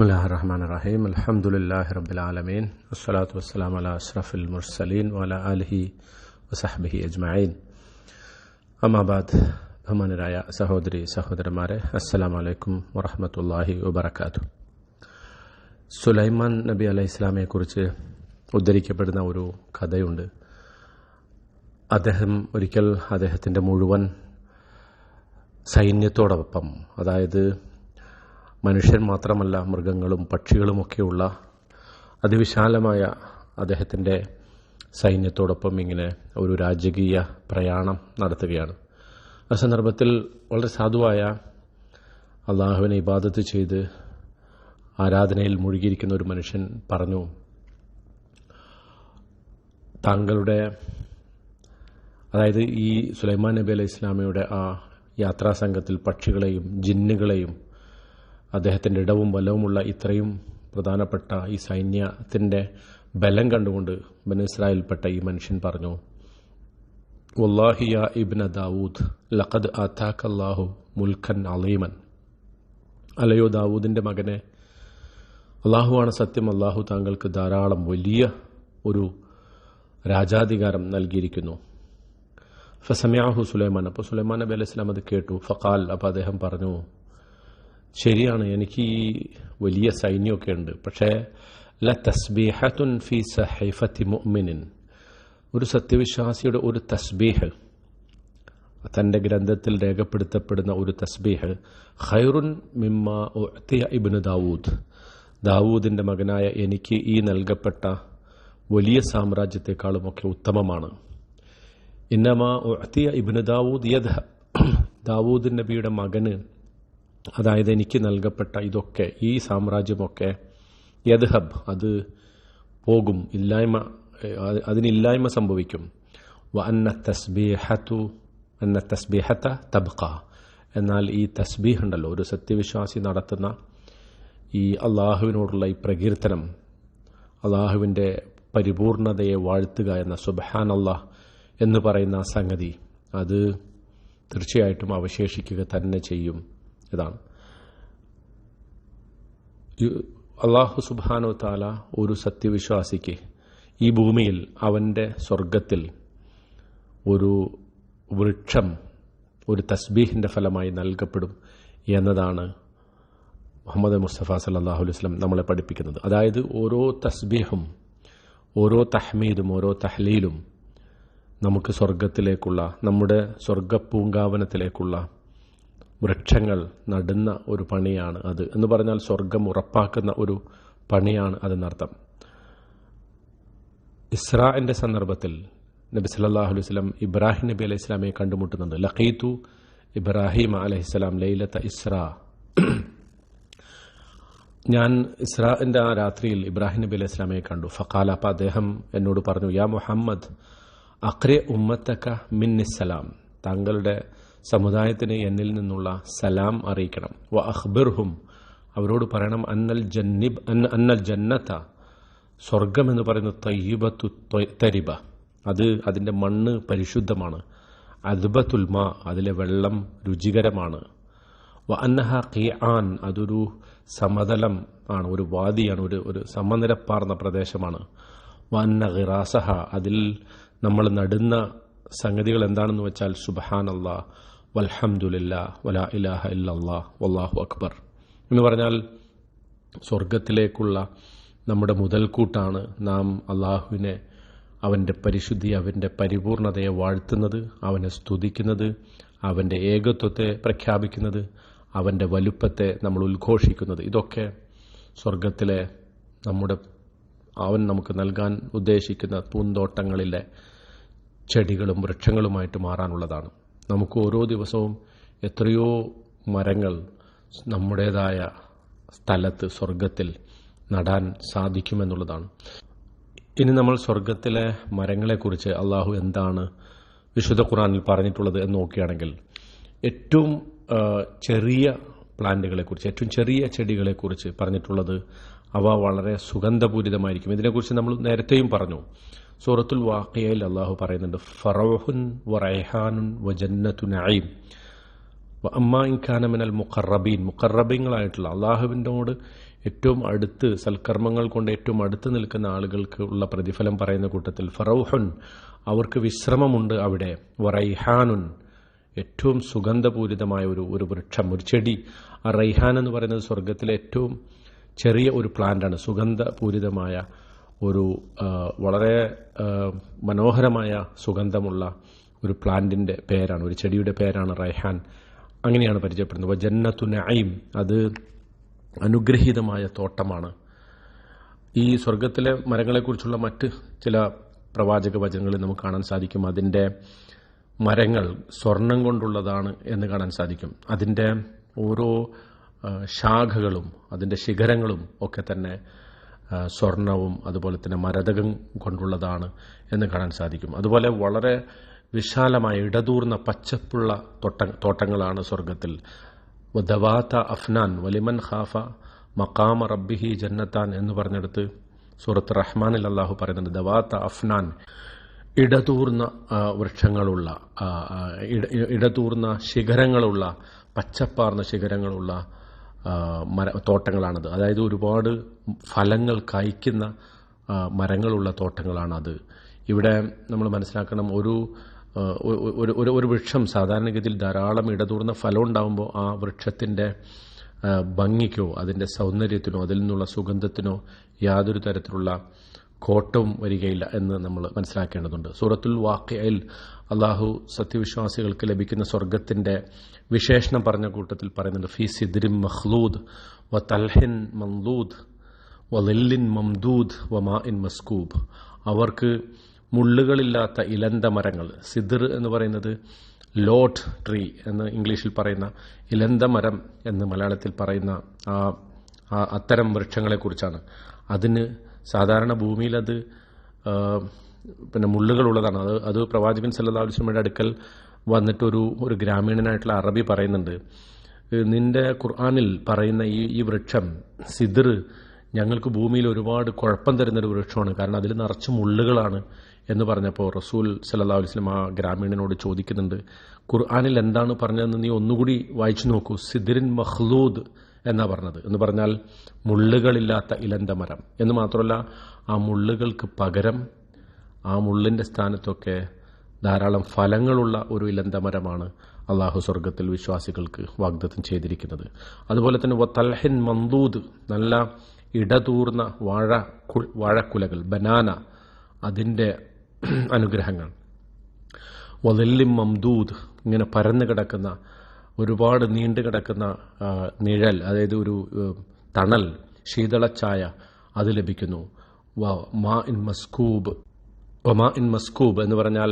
ബിസ്മില്ലാഹ് റഹ്മാൻ റഹീം അലഹമുല്ലാഹി റബ്ബിലാലമീൻ അസ്സലാത്തു വസ്സലാം അല അഷ്റഫുൽ മുർസലീൻ വല അലിഹി വസഹബിഹി അജ്മീൻ അമാബാദ് ബഹുമാനരായ സഹോദരി സഹോദരന്മാരെ അസ്സലാം വലൈക്കും വറഹമത്തല്ലാഹി വബർക്കാത്തു സുലൈമാൻ നബി അലൈഹി ഇസ്ലാമയെക്കുറിച്ച് ഉദ്ധരിക്കപ്പെടുന്ന ഒരു കഥയുണ്ട്. അദ്ദേഹം ഒരിക്കൽ അദ്ദേഹത്തിന്റെ മുഴുവൻ സൈന്യത്തോടൊപ്പം അതായത് മനുഷ്യൻ മാത്രമല്ല മൃഗങ്ങളും പക്ഷികളുമൊക്കെയുള്ള അതിവിശാലമായ അദ്ദേഹത്തിന്റെ സൈന്യത്തോടൊപ്പം ഇങ്ങനെ ഒരു രാജകീയ പ്രയാണം നടത്തുകയാണ്. ആ സന്ദർഭത്തിൽ വളരെ സാധുവായ അള്ളാഹുവിനെ ഇബാദത്ത് ചെയ്ത് ആരാധനയിൽ മുഴുകിയിരിക്കുന്ന ഒരു മനുഷ്യൻ പറഞ്ഞു താങ്കളുടെ അതായത് ഈ സുലൈമാൻ നബി അലൈഹി ഇസ്ലാമയുടെ ആ യാത്രാ സംഘത്തിൽ പക്ഷികളെയും ജിന്നുകളെയും അദ്ദേഹത്തിന്റെ ഇടവും ബലവുമുള്ള ഇത്രയും പ്രധാനപ്പെട്ട ഈ സൈന്യത്തിന്റെ ബലം കണ്ടുകൊണ്ട് ബൻ ഇസ്രായേൽപ്പെട്ട ഈ മനുഷ്യൻ പറഞ്ഞു ഇബ്ന ദാവൂദ് ലഖദ് അള്ളാഹു മുൽഖൻ അലീമൻ. അലയോ ദാവൂദിന്റെ മകനെ അള്ളാഹുവാണ് സത്യം അള്ളാഹു താങ്കൾക്ക് ധാരാളം വലിയ ഒരു രാജാധികാരം നൽകിയിരിക്കുന്നു. ഫസമ്യാഹു സുലൈമാൻ അപ്പോൾ സുലൈമാൻ നബി അലൈഹി സ്വലാം അത് കേട്ടു. ഫക്കാൽ അപ്പോൾ അദ്ദേഹം പറഞ്ഞു ശരിയാണ് എനിക്ക് ഈ വലിയ സൈന്യമൊക്കെ ഉണ്ട്. പക്ഷേ ല തസ്ബീഹത്തുൻ ഫി സഹൈഫത്തി മുഅ്മിനിൻ. ഒരു സത്യവിശ്വാസിയുടെ ഒരു തസ്ബീഹ് തന്റെ ഗ്രന്ഥത്തിൽ രേഖപ്പെടുത്തപ്പെടുന്ന ഒരു തസ്ബീഹ് ഖൈറുൻ മിമ്മ ഉഅ്തിയ ഇബ്നു ദാവൂദ്. ദാവൂദിന്റെ മകനായ എനിക്ക് ഈ നൽകപ്പെട്ട വലിയ സാമ്രാജ്യത്തെക്കാളുമൊക്കെ ഉത്തമമാണ്. ഇന്നമ ഉഅ്തിയ ഇബ്നു ദാവൂദ് യദ്ഹ ദാവൂദ് നബിയുടെ മകന് അതായത് എനിക്ക് നൽകപ്പെട്ട ഇതൊക്കെ ഈ സാമ്രാജ്യമൊക്കെ യദ്ഹബ് അത് പോകും ഇല്ലായ്മ അതിനില്ലായ്മ സംഭവിക്കും. വ അന്ന തസ്ബീഹത്തു അന്ന തസ്ബീഹത്ത തബ്ക എന്നാൽ ഈ തസ്ബീഹ് ഉണ്ടല്ലോ ഒരു സത്യവിശ്വാസി നടത്തുന്ന ഈ അള്ളാഹുവിനോടുള്ള ഈ പ്രകീർത്തനം അള്ളാഹുവിന്റെ പരിപൂർണതയെ വാഴ്ത്തുക എന്ന സുബഹാൻ അള്ളാഹ് എന്ന് പറയുന്ന സംഗതി അത് തീർച്ചയായിട്ടും അവശേഷിക്കുക തന്നെ ചെയ്യും. ഇതാണ്. അള്ളാഹു സുബാനോ താല ഒരു സത്യവിശ്വാസിക്ക് ഈ ഭൂമിയിൽ അവന്റെ സ്വർഗത്തിൽ ഒരു വൃക്ഷം ഒരു തസ്ബീഹിന്റെ ഫലമായി നൽകപ്പെടും എന്നതാണ് മുഹമ്മദ് മുസ്തഫ സല്ലാഹു വസ്ലം നമ്മളെ പഠിപ്പിക്കുന്നത്. അതായത് ഓരോ തസ്ബീഹും ഓരോ തഹ്മീദും ഓരോ തഹ്ലീലും നമുക്ക് സ്വർഗത്തിലേക്കുള്ള നമ്മുടെ സ്വർഗപ്പൂങ്കാവനത്തിലേക്കുള്ള വൃക്ഷങ്ങൾ നടുന്ന ഒരു പണിയാണ് അത് എന്ന് പറഞ്ഞാൽ സ്വർഗം ഉറപ്പാക്കുന്ന ഒരു പണിയാണ് അതെന്നർത്ഥം ഇസ്രാന്റെ സന്ദർഭത്തിൽ നബി സല്ലാഹു അലൈഹി സ്വലം ഇബ്രാഹിം നബി അലൈഹി സ്വലാമയെ കണ്ടുമുട്ടുന്നുണ്ട്. ലഖീത്തു ഇബ്രാഹിം അലഹിസ്സലാം ലൈലത്ത ഇസ്ര. ഞാൻ ഇസ്രാന്റെ ആ രാത്രിയിൽ ഇബ്രാഹിം നബി അലൈഹി സ്വലാമയെ കണ്ടു. ഫക്കാല അപ്പ അദ്ദേഹം എന്നോട് പറഞ്ഞു യാ മുഹമ്മദ് അക്രെ ഉമ്മത്തക്ക മിന്നിസ്സലാം. താങ്കളുടെ സമുദായത്തിന് എന്നിൽ നിന്നുള്ള സലാം അറിയിക്കണം. വ അഹ്ബിർഹും അവരോട് പറയണം അന്നൽ ജന്നിബ് അന്നൽ ജന്നത്ത സ്വർഗം എന്ന് പറയുന്ന തയ്യബത്തു തരിബ. അത് അതിന്റെ മണ്ണ് പരിശുദ്ധമാണ്. അദ്ബത്തുൽമ അതിലെ വെള്ളം രുചികരമാണ്. വ അന്നഹ കി ആൻ അതൊരു സമതലം ആണ് ഒരു വാദിയാണ് ഒരു ഒരു സമനിരപ്പാർന്ന പ്രദേശമാണ്. വ അന്ന ഖിറാസഹ അതിൽ നമ്മൾ നടുന്ന സംഗതികൾ എന്താണെന്ന് വെച്ചാൽ സുബഹാൻ അള്ളാ വൽഹംദുലില്ല വലാ ഇലാഹ ഇല്ലാ വല്ലാഹു അക്ബർ. എന്ന് പറഞ്ഞാൽ സ്വർഗത്തിലേക്കുള്ള നമ്മുടെ മുതൽക്കൂട്ടാണ് നാം അള്ളാഹുവിനെ അവന്റെ പരിശുദ്ധി അവന്റെ പരിപൂർണതയെ വാഴ്ത്തുന്നത് അവനെ സ്തുതിക്കുന്നത് അവന്റെ ഏകത്വത്തെ പ്രഖ്യാപിക്കുന്നത് അവന്റെ വലുപ്പത്തെ നമ്മൾ ഉദ്ഘോഷിക്കുന്നത്. ഇതൊക്കെ സ്വർഗത്തിലെ നമ്മുടെ അവൻ നമുക്ക് നൽകാൻ ഉദ്ദേശിക്കുന്ന പൂന്തോട്ടങ്ങളിലെ ചെടികളും വൃക്ഷങ്ങളുമായിട്ട് മാറാനുള്ളതാണ്. നമുക്ക് ഓരോ ദിവസവും എത്രയോ മരങ്ങൾ നമ്മുടേതായ സ്ഥലത്ത് സ്വർഗത്തിൽ നടാൻ സാധിക്കുമെന്നുള്ളതാണ്. ഇനി നമ്മൾ സ്വർഗത്തിലെ മരങ്ങളെക്കുറിച്ച് അള്ളാഹു എന്താണ് വിശുദ്ധ ഖുറാനിൽ പറഞ്ഞിട്ടുള്ളത് എന്ന് നോക്കുകയാണെങ്കിൽ ഏറ്റവും ചെറിയ പ്ലാന്റുകളെക്കുറിച്ച് ഏറ്റവും ചെറിയ ചെടികളെക്കുറിച്ച് പറഞ്ഞിട്ടുള്ളത് അവ വളരെ സുഗന്ധപൂരിതമായിരിക്കും. ഇതിനെക്കുറിച്ച് നമ്മൾ നേരത്തെയും പറഞ്ഞു. സൂറത്തുൽ വാഖിയയിൽ അള്ളാഹു പറയുന്നുണ്ട് ഫറോഹുൻ വറൈഹാനുൻ വജന്നത്തു നഈം. അമ്മ അമ്മാൻഖാനമിനൽ മുഖറബീൻ. മുഖറബീങ്ങളായിട്ടുള്ള അള്ളാഹുവിന്റെയോട് ഏറ്റവും അടുത്ത് സൽക്കർമ്മങ്ങൾ കൊണ്ട് ഏറ്റവും അടുത്ത് നിൽക്കുന്ന ആളുകൾക്ക് ഉള്ള പ്രതിഫലം പറയുന്ന കൂട്ടത്തിൽ ഫറൗഹുൻ അവർക്ക് വിശ്രമമുണ്ട് അവിടെ. വറൈഹാനുൻ ഏറ്റവും സുഗന്ധപൂരിതമായ ഒരു ഒരു വൃക്ഷം ഒരു ചെടി. ആ റൈഹാൻ എന്ന് പറയുന്നത് സ്വർഗത്തിലെ ഏറ്റവും ചെറിയ ഒരു പ്ലാന്റാണ് സുഗന്ധപൂരിതമായ ഒരു വളരെ മനോഹരമായ സുഗന്ധമുള്ള ഒരു പ്ലാന്റിന്റെ പേരാണ് ഒരു ചെടിയുടെ പേരാണ് റൈഹാൻ. അങ്ങനെയാണ് പരിചയപ്പെടുന്നത്. അപ്പോൾ ജന്നത്തു നൈം അത് അനുഗ്രഹീതമായ തോട്ടമാണ്. ഈ സ്വർഗത്തിലെ മരങ്ങളെക്കുറിച്ചുള്ള മറ്റ് ചില പ്രവാചക വചനങ്ങളിൽ നമുക്ക് കാണാൻ സാധിക്കും. അതിന്റെ മരങ്ങൾ സ്വർണം കൊണ്ടുള്ളതാണ് എന്ന് കാണാൻ സാധിക്കും. അതിന്റെ ഓരോ ശാഖകളും അതിന്റെ ശിഖരങ്ങളും ഒക്കെ തന്നെ സ്വർണവും അതുപോലെ തന്നെ മരതകം കൊണ്ടുള്ളതാണ് എന്ന് കാണാൻ സാധിക്കും. അതുപോലെ വളരെ വിശാലമായ ഇടതൂർന്ന പച്ചപ്പുള്ള തോട്ട തോട്ടങ്ങളാണ് സ്വർഗത്തിൽ. ദവാത്ത അഫ്നാൻ വലിമൻ ഖാഫ മക്കാമ റബ്ബിഹി ജന്നത്താൻ എന്ന് പറഞ്ഞെടുത്ത് സൂറത്ത് റഹ്മാനിൽ അള്ളാഹു പറയുന്നുണ്ട്. ദവാത്ത അഫ്നാൻ ഇടതൂർന്ന വൃക്ഷങ്ങളുള്ള ഇടതൂർന്ന ശിഖരങ്ങളുള്ള പച്ചപ്പാർന്ന ശിഖരങ്ങളുള്ള മര തോട്ടങ്ങളാണത്. അതായത് ഒരുപാട് ഫലങ്ങൾ കായ്ക്കുന്ന മരങ്ങളുള്ള തോട്ടങ്ങളാണത്. ഇവിടെ നമ്മൾ മനസ്സിലാക്കണം ഒരു ഒരു ഒരു ഒരു വൃക്ഷം സാധാരണഗതിയിൽ ധാരാളം ഇടതൂർന്ന ഫലം ഉണ്ടാകുമ്പോൾ ആ വൃക്ഷത്തിന്റെ ഭംഗിക്കോ അതിന്റെ സൗന്ദര്യത്തിനോ അതിൽ നിന്നുള്ള സുഗന്ധത്തിനോ യാതൊരു തരത്തിലുള്ള കോട്ടവും വരികയില്ല എന്ന് നമ്മൾ മനസ്സിലാക്കേണ്ടതുണ്ട്. സൂറത്തുൽ വാക്കയിൽ അള്ളാഹു സത്യവിശ്വാസികൾക്ക് ലഭിക്കുന്ന സ്വർഗത്തിന്റെ വിശേഷണം പറഞ്ഞ കൂട്ടത്തിൽ പറയുന്നുണ്ട്. ഫി സിദ്രിം മഹ്ലൂദ് വ തൽഹിൻ മംലൂദ് ലില്ലിൻ മംദൂദ് വ മാ ഇൻ മസ്കൂബ്. അവർക്ക് മുള്ളുകളില്ലാത്ത ഇലന്ത മരങ്ങൾ. സിദിർ എന്ന് പറയുന്നത് ലോട്ട് ട്രീ എന്ന് ഇംഗ്ലീഷിൽ പറയുന്ന ഇലന്ത മരം എന്ന് മലയാളത്തിൽ പറയുന്ന ആ അത്തരം വൃക്ഷങ്ങളെക്കുറിച്ചാണ്. അതിന് സാധാരണ ഭൂമിയിൽ അത് പിന്നെ മുള്ളുകളുള്ളതാണ്. അത് അത് പ്രവാചകൻ സല്ലല്ലാഹു അലൈഹി വസല്ലമയുടെ അടുക്കൽ വന്നിട്ടൊരു ഒരു ഗ്രാമീണനായിട്ടുള്ള അറബി പറയുന്നുണ്ട്. നിന്റെ ഖുർആാനിൽ പറയുന്ന ഈ ഈ വൃക്ഷം സിദിർ ഞങ്ങൾക്ക് ഭൂമിയിൽ ഒരുപാട് കുഴപ്പം തരുന്നൊരു വൃക്ഷമാണ്. കാരണം അതിൽ നിറച്ച് മുള്ളുകളാണ് എന്ന് പറഞ്ഞപ്പോൾ റസൂൽ സല്ലാ അലൈഹി വസല്ലം ആ ഗ്രാമീണനോട് ചോദിക്കുന്നുണ്ട് ഖുർആാനിൽ എന്താണ് പറഞ്ഞതെന്ന് നീ ഒന്നുകൂടി വായിച്ചു നോക്കൂ. സിദിറിൻ മഹ്ലൂദ് എന്നാ പറഞ്ഞത്? എന്ന് പറഞ്ഞാൽ മുള്ളുകളില്ലാത്ത ഇലന്ത മരം. എന്ന് മാത്രമല്ല ആ മുള്ളുകൾക്ക് പകരം ആ മുള്ളിന്റെ സ്ഥാനത്തൊക്കെ ധാരാളം ഫലങ്ങളുള്ള ഒരു ഇലന്ത മരമാണ് അള്ളാഹു സ്വർഗത്തിൽ വിശ്വാസികൾക്ക് വാഗ്ദത്തം ചെയ്തിരിക്കുന്നത്. അതുപോലെ തന്നെ തൽഹിൻ മന്ദൂദ് നല്ല ഇടതൂർന്ന വാഴ വാഴക്കുലകൾ ബനാന അതിന്റെ അനുഗ്രഹങ്ങൾ. വതല്ലിം മംദൂദ് ഇങ്ങനെ പരന്നു കിടക്കുന്ന ഒരുപാട് നീണ്ടു കിടക്കുന്ന നിഴൽ അതായത് ഒരു തണൽ ശീതളച്ചായ അത് ലഭിക്കുന്നു. മാ ഇൻ മസ്കൂബ് ഒമാ ഇൻ മസ്കൂബ് എന്ന് പറഞ്ഞാൽ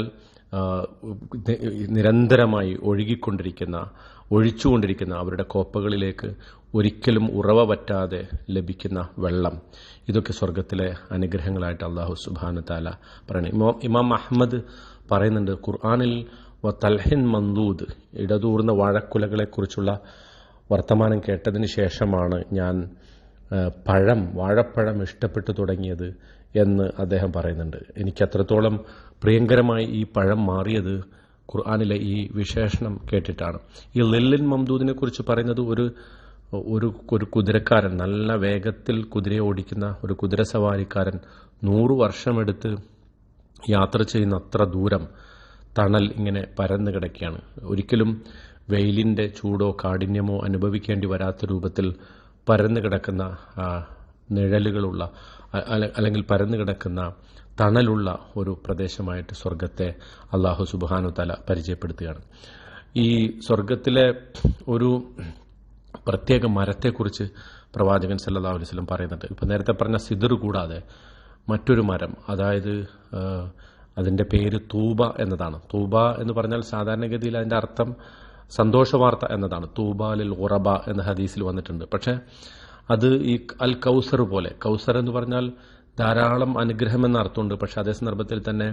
നിരന്തരമായി ഒഴുകിക്കൊണ്ടിരിക്കുന്ന ഒഴിച്ചുകൊണ്ടിരിക്കുന്ന അവരുടെ കോപ്പകളിലേക്ക് ഒരിക്കലും ഉറവ പറ്റാതെ ലഭിക്കുന്ന വെള്ളം. ഇതൊക്കെ സ്വർഗത്തിലെ അനുഗ്രഹങ്ങളായിട്ട് അള്ളാഹു സുബാന താല പറയണം. ഇമാം ഇമാം അഹമ്മദ് പറയുന്നുണ്ട് ഖുർആാനിൽ വ തൽഹിൻ മന്ദൂദ് ഇടതൂർന്ന വാഴക്കുലകളെക്കുറിച്ചുള്ള വർത്തമാനം കേട്ടതിന് ശേഷമാണ് ഞാൻ പഴം വാഴപ്പഴം ഇഷ്ടപ്പെട്ടു തുടങ്ങിയത് എന്ന് അദ്ദേഹം പറയുന്നുണ്ട്. എനിക്ക് അത്രത്തോളം പ്രിയങ്കരമായി ഈ പഴം മാറിയത് ഖുർആാനിലെ ഈ വിശേഷണം കേട്ടിട്ടാണ്. ഈ ലില്ലിൻ മംദൂദിനെ കുറിച്ച് പറയുന്നത് ഒരു ഒരു ഒരു കുതിരക്കാരൻ നല്ല വേഗത്തിൽ കുതിരയെ ഓടിക്കുന്ന ഒരു കുതിര സവാരിക്കാരൻ നൂറു വർഷമെടുത്ത് യാത്ര ചെയ്യുന്ന അത്ര ദൂരം തണൽ ഇങ്ങനെ പരന്നു കിടക്കുകയാണ്. ഒരിക്കലും വെയിലിന്റെ ചൂടോ കാഠിന്യമോ അനുഭവിക്കേണ്ടി വരാത്ത രൂപത്തിൽ പരന്നു കിടക്കുന്ന നിഴലുകളുള്ള അല്ലെങ്കിൽ പരന്നു കിടക്കുന്ന തണലുള്ള ഒരു പ്രദേശമായിട്ട് സ്വർഗത്തെ അള്ളാഹു സുബാനു തല പരിചയപ്പെടുത്തുകയാണ്. ഈ സ്വർഗത്തിലെ ഒരു പ്രത്യേക മരത്തെക്കുറിച്ച് പ്രവാചകൻ സല്ലാ അലൈവലം പറയുന്നുണ്ട്. ഇപ്പം നേരത്തെ പറഞ്ഞ സിദർ കൂടാതെ മറ്റൊരു മരം അതായത് അതിന്റെ പേര് തൂബ എന്നതാണ്. തൂബ എന്ന് പറഞ്ഞാൽ സാധാരണഗതിയിൽ അതിന്റെ അർത്ഥം സന്തോഷവാർത്ത എന്നതാണ്. തൂബ ലിൽ ഉറബ എന്ന ഹദീസിൽ വന്നിട്ടുണ്ട്. പക്ഷേ അത് ഈ അൽ കൗസർ പോലെ കൗസർ എന്ന് പറഞ്ഞാൽ ധാരാളം അനുഗ്രഹം എന്ന അർത്ഥമുണ്ട്. പക്ഷെ അതേ സന്ദർഭത്തിൽ തന്നെ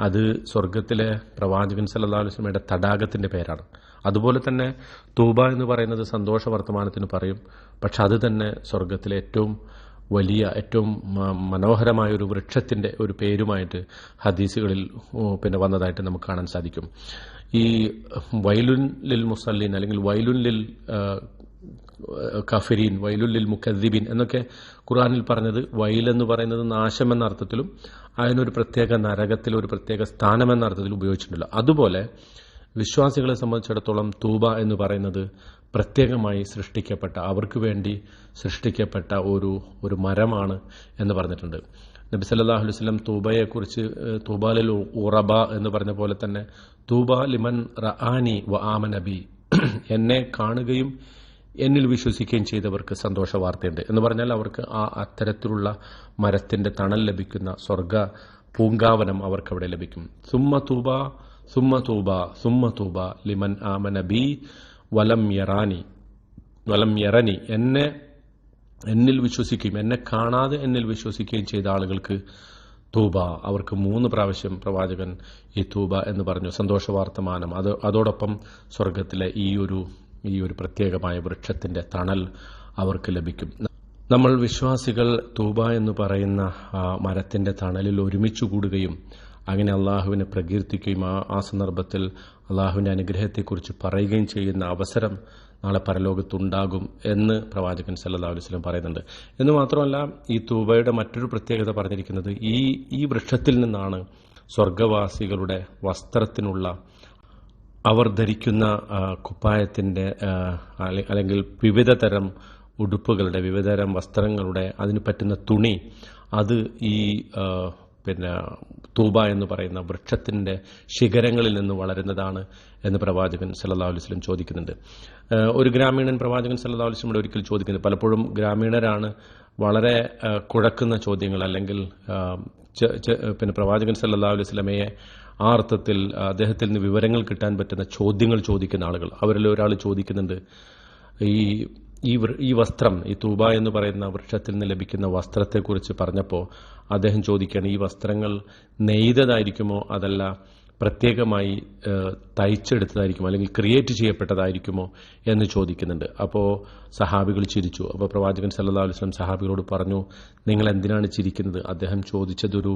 അത് സ്വർഗത്തിലെ പ്രവാചകൻ സല്ലല്ലാഹു അലൈഹി വസല്ലമയുടെ തടാകത്തിന്റെ പേരാണ്. അതുപോലെ തന്നെ തൂബ എന്ന് പറയുന്നത് സന്തോഷ വർത്തമാനത്തിന് പറയും. പക്ഷെ അത് തന്നെ സ്വർഗത്തിലെ ഏറ്റവും വലിയ ഏറ്റവും മനോഹരമായ ഒരു വൃക്ഷത്തിന്റെ ഒരു പേരുമായിട്ട് ഹദീസുകളിൽ പിന്നെ വന്നതായിട്ട് നമുക്ക് കാണാൻ സാധിക്കും. ഈ വൈലുൻ ലിൽ മുസല്ലിൻ അല്ലെങ്കിൽ വൈലുൻ ലിൽ കഫരീൻ ലിൽ മുഖദ്ദീബിൻ എന്നൊക്കെ ഖുറാനിൽ പറഞ്ഞത് വൈൽ എന്ന് പറയുന്നത് നാശം എന്ന അർത്ഥത്തിലും അതിനൊരു പ്രത്യേക നരകത്തിൽ ഒരു പ്രത്യേക സ്ഥാനം എന്ന അർത്ഥത്തിൽ ഉപയോഗിച്ചിട്ടുണ്ടല്ലോ അതുപോലെ വിശ്വാസികളെ സംബന്ധിച്ചിടത്തോളം തൂബ എന്ന് പറയുന്നത് പ്രത്യേകമായി സൃഷ്ടിക്കപ്പെട്ട അവർക്ക് വേണ്ടി സൃഷ്ടിക്കപ്പെട്ട ഒരു ഒരു മരമാണ് എന്ന് പറഞ്ഞിട്ടുണ്ട്. നബി സല്ലല്ലാഹു അലൈഹി വസല്ലം തൂബയെക്കുറിച്ച് തൂബാലിൽ ഉറബ എന്ന് പറഞ്ഞ പോലെ തന്നെ തൂബ ലിമൻ റഹാനി വ ആമ നബി എന്നെ കാണുകയും എന്നിൽ വിശ്വസിക്കുകയും ചെയ്തവർക്ക് സന്തോഷ വാർത്തയുണ്ട് എന്ന് പറഞ്ഞാൽ അവർക്ക് ആ അത്തരത്തിലുള്ള മരത്തിന്റെ തണൽ ലഭിക്കുന്ന സ്വർഗ പൂങ്കാവനം അവർക്ക് അവിടെ ലഭിക്കും. സുമ്മ തൂബ സുമ്മ തൂബ സുമ്മ തൂബ ലിമൻ ആമ ബി വലം യറാനി വലം യറനി എന്നെ എന്നിൽ വിശ്വസിക്കുകയും എന്നെ കാണാതെ എന്നിൽ വിശ്വസിക്കുകയും ചെയ്ത ആളുകൾക്ക് തൂബ. അവർക്ക് മൂന്ന് പ്രാവശ്യം പ്രവാചകൻ ഈ തൂബ എന്ന് പറഞ്ഞു. സന്തോഷ വാർത്തമാനം അത് അതോടൊപ്പം സ്വർഗത്തിലെ ഈ ഒരു ഈ ഒരു പ്രത്യേകമായ വൃക്ഷത്തിന്റെ തണൽ അവർക്ക് ലഭിക്കും. നമ്മൾ വിശ്വാസികൾ തൂബ എന്ന് പറയുന്ന മരത്തിന്റെ തണലിൽ ഒരുമിച്ച് കൂടുകയും അങ്ങനെ അള്ളാഹുവിനെ പ്രകീർത്തിക്കുകയും ആ ആ സന്ദർഭത്തിൽ അള്ളാഹുവിന്റെ അനുഗ്രഹത്തെക്കുറിച്ച് പറയുകയും ചെയ്യുന്ന അവസരം നാളെ പരലോകത്തുണ്ടാകും എന്ന് പ്രവാചകൻ സല്ലാ അലൈഹി വസല്ലം പറയുന്നുണ്ട്. എന്ന് മാത്രമല്ല ഈ തൂബയുടെ മറ്റൊരു പ്രത്യേകത പറഞ്ഞിരിക്കുന്നത് ഈ ഈ വൃക്ഷത്തിൽ നിന്നാണ് സ്വർഗവാസികളുടെ വസ്ത്രത്തിനുള്ള അവർ ധരിക്കുന്ന കുപ്പായത്തിന്റെ അല്ലെങ്കിൽ വിവിധ തരം ഉടുപ്പുകളുടെ വിവിധ തരം വസ്ത്രങ്ങളുടെ അതിന് പറ്റുന്ന തുണി അത് ഈ പിന്നെ തൂബ എന്ന് പറയുന്ന വൃക്ഷത്തിന്റെ ശിഖരങ്ങളിൽ നിന്ന് വളരുന്നതാണ് എന്ന് പ്രവാചകൻ സല്ലാ അലൈഹി വസല്ലം ചോദിക്കുന്നുണ്ട്. ഒരു ഗ്രാമീണൻ പ്രവാചകൻ സല്ലാ അലൈഹി വസല്ലം ഒരിക്കൽ ചോദിക്കുന്നത് പലപ്പോഴും ഗ്രാമീണരാണ് വളരെ കുഴക്കുന്ന ചോദ്യങ്ങൾ അല്ലെങ്കിൽ പിന്നെ പ്രവാചകൻ സല്ലാ അലൈഹി വസല്ലമയെ ആ അർത്ഥത്തിൽ അദ്ദേഹത്തിൽ നിന്ന് വിവരങ്ങൾ കിട്ടാൻ പറ്റുന്ന ചോദ്യങ്ങൾ ചോദിക്കുന്ന ആളുകൾ. അവരിൽ ഒരാൾ ചോദിക്കുന്നുണ്ട് ഈ ഈ ഈ വസ്ത്രം ഈ തൂബ എന്ന് പറയുന്ന വൃക്ഷത്തിൽ നിന്ന് ലഭിക്കുന്ന വസ്ത്രത്തെക്കുറിച്ച് പറഞ്ഞപ്പോൾ അദ്ദേഹം ചോദിക്കുകയാണ് ഈ വസ്ത്രങ്ങൾ നെയ്തതായിരിക്കുമോ? അതല്ല പ്രത്യേകമായി തയ്ച്ചെടുത്തതായിരിക്കുമോ? അല്ലെങ്കിൽ ക്രിയേറ്റ് ചെയ്യപ്പെട്ടതായിരിക്കുമോ? എന്ന് ചോദിക്കുന്നുണ്ട്. അപ്പോൾ സഹാബികൾ ചിരിച്ചു. അപ്പോൾ പ്രവാചകൻ സല്ലല്ലാഹു അലൈഹി വസല്ലം സഹാബികളോട് പറഞ്ഞു നിങ്ങൾ എന്തിനാണ് ചിരിക്കുന്നത്? അദ്ദേഹം ചോദിച്ചതൊരു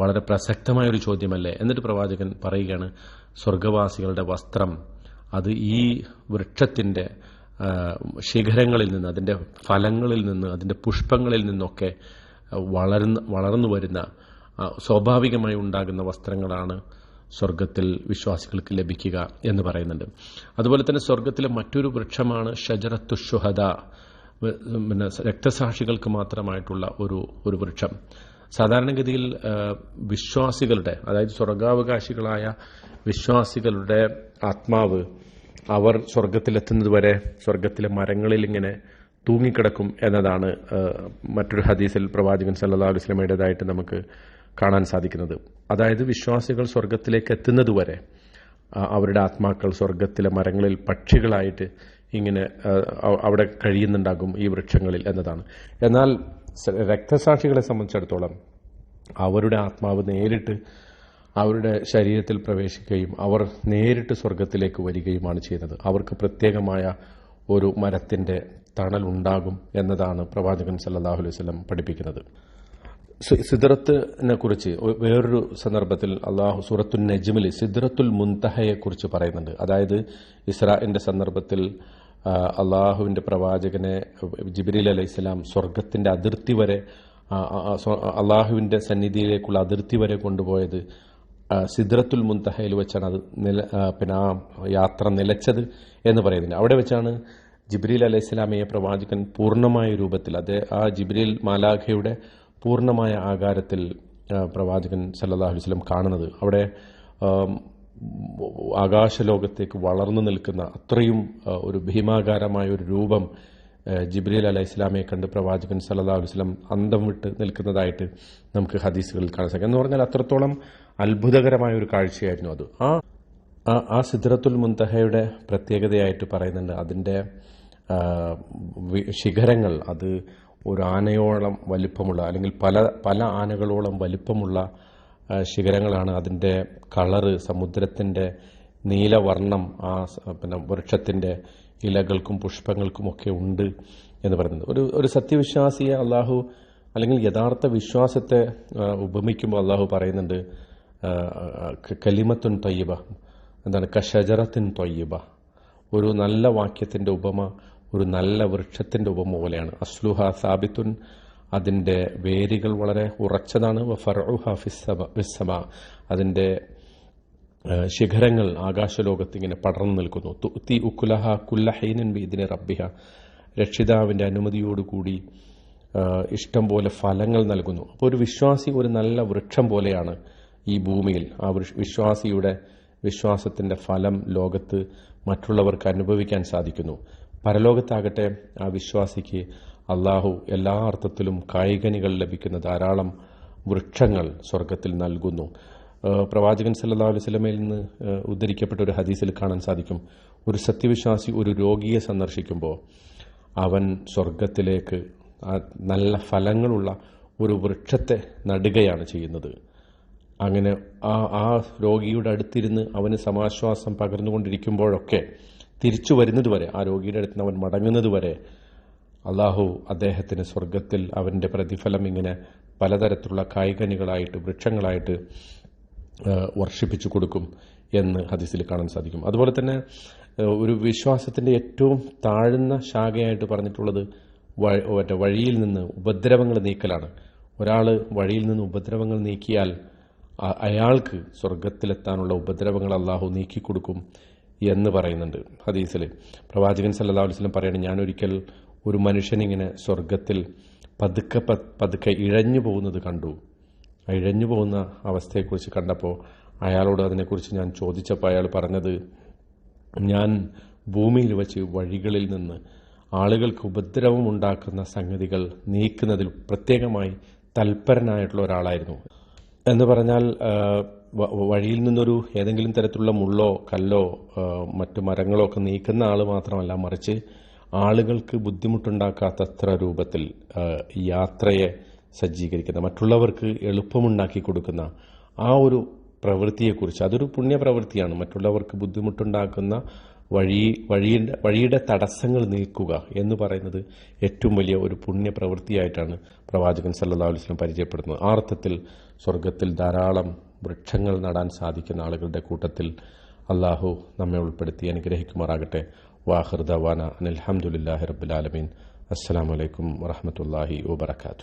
വളരെ പ്രസക്തമായൊരു ചോദ്യമല്ലേ? എന്നിട്ട് പ്രവാചകൻ പറയുകയാണ് സ്വർഗവാസികളുടെ വസ്ത്രം അത് ഈ വൃക്ഷത്തിന്റെ ആ, ശിഖരങ്ങളിൽ നിന്ന് അതിന്റെ ഫലങ്ങളിൽ നിന്ന് അതിന്റെ പുഷ്പങ്ങളിൽ നിന്നൊക്കെ വളർന്ന് വളർന്നു വരുന്ന സ്വാഭാവികമായി ഉണ്ടാകുന്ന വസ്ത്രങ്ങളാണ് സ്വർഗത്തിൽ വിശ്വാസികൾക്ക് ലഭിക്കുക എന്ന് പറയുന്നുണ്ട്. അതുപോലെ തന്നെ സ്വർഗത്തിലെ മറ്റൊരു വൃക്ഷമാണ് ഷജറത്തുഷുഹദ പിന്നെ രക്തസാക്ഷികൾക്ക് മാത്രമായിട്ടുള്ള ഒരു ഒരു വൃക്ഷം. സാധാരണഗതിയിൽ വിശ്വാസികളുടെ അതായത് സ്വർഗാവകാശികളായ വിശ്വാസികളുടെ ആത്മാവ് അവർ സ്വർഗത്തിലെത്തുന്നത് വരെ സ്വർഗത്തിലെ മരങ്ങളിൽ ഇങ്ങനെ തൂങ്ങിക്കിടക്കും എന്നതാണ് മറ്റൊരു ഹദീസിൽ പ്രവാചകൻ സല്ലാ അലൈഹി വസല്ലമയുടേതായിട്ട് നമുക്ക് കാണാൻ സാധിക്കുന്നത്. അതായത് വിശ്വാസികൾ സ്വർഗത്തിലേക്ക് എത്തുന്നതുവരെ അവരുടെ ആത്മാക്കൾ സ്വർഗത്തിലെ മരങ്ങളിൽ പക്ഷികളായിട്ട് ഇങ്ങനെ അവിടെ കഴിയുന്നുണ്ടാകും ഈ വൃക്ഷങ്ങളിൽ എന്നതാണ്. എന്നാൽ രക്തസാക്ഷികളെ സംബന്ധിച്ചിടത്തോളം അവരുടെ ആത്മാവ് നേരിട്ട് അവരുടെ ശരീരത്തിൽ പ്രവേശിക്കുകയും അവർ നേരിട്ട് സ്വർഗത്തിലേക്ക് വരികയുമാണ് ചെയ്യുന്നത്. അവർക്ക് പ്രത്യേകമായ ഒരു മരത്തിന്റെ തണൽ ഉണ്ടാകും എന്നതാണ് പ്രവാചകൻ സല്ലാഹു അലൈഹി വസല്ലം പഠിപ്പിക്കുന്നത്. സിദ്രത്തിനെ കുറിച്ച് വേറൊരു സന്ദർഭത്തിൽ അള്ളാഹു സൂറത്തുൽ നജ്മിൽ സിദ്റത്തുൽ മുൻതഹയെ കുറിച്ച് പറയുന്നുണ്ട്. അതായത് ഇസ്രാഇന്റെ സന്ദർഭത്തിൽ അള്ളാഹുവിന്റെ പ്രവാചകനെ ജിബ്രീൽ അലൈഹി സ്വലാം സ്വർഗത്തിന്റെ അതിർത്തി വരെ അള്ളാഹുവിന്റെ സന്നിധിയിലേക്കുള്ള അതിർത്തി വരെ കൊണ്ടുപോയത് ആ, മുന്തഹയിൽ വെച്ചാണ് അത് നില പിന്നെ ആ യാത്ര നിലച്ചത് എന്ന് പറയുന്നത് അവിടെ വെച്ചാണ് ജിബ്രീൽ അലൈഹി സ്വലാമയെ പ്രവാചകൻ പൂർണമായ രൂപത്തിൽ അത് ആ ജിബ്രീൽ മാലാഖയുടെ പൂർണമായ ആകാരത്തിൽ പ്രവാചകൻ സല്ലാഹു വസ്ലം കാണുന്നത്. അവിടെ ആകാശലോകത്തേക്ക് വളർന്നു നിൽക്കുന്ന അത്രയും ഒരു ഭീമാകാരമായ ഒരു രൂപം ജിബ്രീൽ അലൈഹി ഇസ്ലാമയെ കണ്ട് പ്രവാചകൻ സല്ലല്ലാഹു വസ്ലം അന്തം വിട്ട് നിൽക്കുന്നതായിട്ട് നമുക്ക് ഹദീസുകളിൽ കാണാൻ സാധിക്കും. എന്ന് പറഞ്ഞാൽ അത്രത്തോളം അത്ഭുതകരമായ ഒരു കാഴ്ചയായിരുന്നു അത്. ആ ആ- സിദ്റത്തുൽ മുന്തഹയുടെ പ്രത്യേകതയായിട്ട് പറയുന്നുണ്ട്. അതിന്റെ ശിഖരങ്ങൾ അത് ഒരു ആനയോളം വലിപ്പമുള്ള അല്ലെങ്കിൽ പല പല ആനകളോളം വലിപ്പമുള്ള ശിഖരങ്ങളാണ്. അതിന്റെ കളറ് സമുദ്രത്തിന്റെ നീലവർണം ആ പിന്നെ വൃക്ഷത്തിന്റെ ഇലകൾക്കും പുഷ്പങ്ങൾക്കും ഒക്കെ ഉണ്ട് എന്ന് പറയുന്നത്. ഒരു ഒരു സത്യവിശ്വാസിയെ അള്ളാഹു അല്ലെങ്കിൽ യഥാർത്ഥ വിശ്വാസത്തെ ഉപമിക്കുമ്പോൾ അള്ളാഹു പറയുന്നുണ്ട് കലിമത്തുൻ തയ്യബ. എന്താണ്? കഷജറത്തിൻ തൊയ്യബ. ഒരു നല്ല വാക്യത്തിന്റെ ഉപമ ഒരു നല്ല വൃക്ഷത്തിന്റെ ഉപമ പോലെയാണ്. അസ്ലുഹ സാബിത്തുൻ അതിന്റെ വേരുകൾ വളരെ ഉറച്ചതാണ്. ഫറുഹ ഫിസ്സമ- അതിന്റെ ശിഖരങ്ങൾ ആകാശലോകത്ത് ഇങ്ങനെ പടർന്നു നിൽക്കുന്നു. തുത്തി ഉക്കുലഹ കുല്ലഹൈനൻ ഇതിനെ റബ്ബിഹ. രക്ഷിതാവിന്റെ അനുമതിയോടുകൂടി ഇഷ്ടം പോലെ ഫലങ്ങൾ നൽകുന്നു. അപ്പോൾ ഒരു വിശ്വാസി ഒരു നല്ല വൃക്ഷം പോലെയാണ്. ഈ ഭൂമിയിൽ ആ വിശ്വാസിയുടെ വിശ്വാസത്തിന്റെ ഫലം ലോകത്ത് മറ്റുള്ളവർക്ക് അനുഭവിക്കാൻ സാധിക്കുന്നു. പരലോകത്താകട്ടെ ആ വിശ്വാസിക്ക് അള്ളാഹു എല്ലാ അർത്ഥത്തിലും കായികനികൾ ലഭിക്കുന്ന ധാരാളം വൃക്ഷങ്ങൾ സ്വർഗത്തിൽ നൽകുന്നു. പ്രവാചകൻ സല്ലാ അലൈഹി വസല്ലമയിൽ നിന്ന് ഉദ്ധരിക്കപ്പെട്ട ഒരു ഹദീസിൽ കാണാൻ സാധിക്കും. ഒരു സത്യവിശ്വാസി ഒരു രോഗിയെ സന്ദർശിക്കുമ്പോൾ അവൻ സ്വർഗത്തിലേക്ക് നല്ല ഫലങ്ങളുള്ള ഒരു വൃക്ഷത്തെ നടുകയാണ് ചെയ്യുന്നത്. അങ്ങനെ ആ ആ രോഗിയുടെ അടുത്തിരുന്ന് അവന് സമാശ്വാസം പകർന്നുകൊണ്ടിരിക്കുമ്പോഴൊക്കെ തിരിച്ചു വരുന്നത് വരെ ആ രോഗിയുടെ അടുത്ത് അവൻ മടങ്ങുന്നത് വരെ അള്ളാഹു അദ്ദേഹത്തിന് സ്വർഗത്തിൽ അവന്റെ പ്രതിഫലം ഇങ്ങനെ പലതരത്തിലുള്ള കായികനികളായിട്ട് വൃക്ഷങ്ങളായിട്ട് വർഷിപ്പിച്ചു കൊടുക്കും എന്ന് ഹദീസിൽ കാണാൻ സാധിക്കും. അതുപോലെ തന്നെ ഒരു വിശ്വാസത്തിന്റെ ഏറ്റവും താഴ്ന്ന ശാഖയായിട്ട് പറഞ്ഞിട്ടുള്ളത് വഴിയിൽ നിന്ന് ഉപദ്രവങ്ങൾ നീക്കലാണ്. ഒരാൾ വഴിയിൽ നിന്ന് ഉപദ്രവങ്ങൾ നീക്കിയാൽ അയാൾക്ക് സ്വർഗത്തിലെത്താനുള്ള ഉപദ്രവങ്ങൾ അള്ളാഹു നീക്കിക്കൊടുക്കും എന്ന് പറയുന്നുണ്ട് ഹദീസിൽ പ്രവാചകൻ സല്ലല്ലാഹു അലൈഹി വസല്ലം പറയണം ഞാൻ ഒരിക്കൽ ഒരു മനുഷ്യനിങ്ങനെ സ്വർഗത്തിൽ പതുക്കെ പതുക്കെ ഇഴഞ്ഞു പോകുന്നത് കണ്ടു. ഇഴഞ്ഞു പോകുന്ന അവസ്ഥയെക്കുറിച്ച് കണ്ടപ്പോൾ അയാളോട് അതിനെക്കുറിച്ച് ഞാൻ ചോദിച്ചപ്പോൾ അയാൾ പറഞ്ഞത് ഞാൻ ഭൂമിയിൽ വച്ച് വഴികളിൽ നിന്ന് ആളുകൾക്ക് ഉപദ്രവമുണ്ടാക്കുന്ന സംഗതികൾ നീക്കുന്നതിൽ പ്രത്യേകമായി തൽപരനായിട്ടുള്ള ഒരാളായിരുന്നു. എന്ന് പറഞ്ഞാൽ വഴിയിൽ നിന്നൊരു ഏതെങ്കിലും തരത്തിലുള്ള മുള്ളോ കല്ലോ മറ്റു മരങ്ങളോ ഒക്കെ നീക്കുന്ന ആൾ മാത്രമല്ല മറിച്ച് ആളുകൾക്ക് ബുദ്ധിമുട്ടുണ്ടാക്കാത്തത്ര രൂപത്തിൽ യാത്രയെ സജ്ജീകരിക്കുന്ന മറ്റുള്ളവർക്ക് എളുപ്പമുണ്ടാക്കി കൊടുക്കുന്ന ആ ഒരു പ്രവൃത്തിയെക്കുറിച്ച് അതൊരു പുണ്യപ്രവൃത്തിയാണ്. മറ്റുള്ളവർക്ക് ബുദ്ധിമുട്ടുണ്ടാക്കുന്ന വഴി വഴിയുടെ വഴിയുടെ തടസ്സങ്ങൾ നീക്കുക എന്ന് പറയുന്നത് ഏറ്റവും വലിയ ഒരു പുണ്യപ്രവൃത്തിയായിട്ടാണ് പ്രവാചകൻ സല്ലാ അലൈഹി വസല്ലം പരിചയപ്പെടുന്നത്. ആ അർത്ഥത്തിൽ സ്വർഗത്തിൽ ധാരാളം വൃക്ഷങ്ങൾ നടാൻ സാധിക്കുന്ന ആളുകളുടെ കൂട്ടത്തിൽ അള്ളാഹു നമ്മെ ഉൾപ്പെടുത്തി അനുഗ്രഹിക്കുമാറാകട്ടെ. വാഹിർ ദവാന റബുലാലമീൻ അസ്സാം വലൈക്കും വറഹമത്തല്ലാഹി വബർക്കാത്തു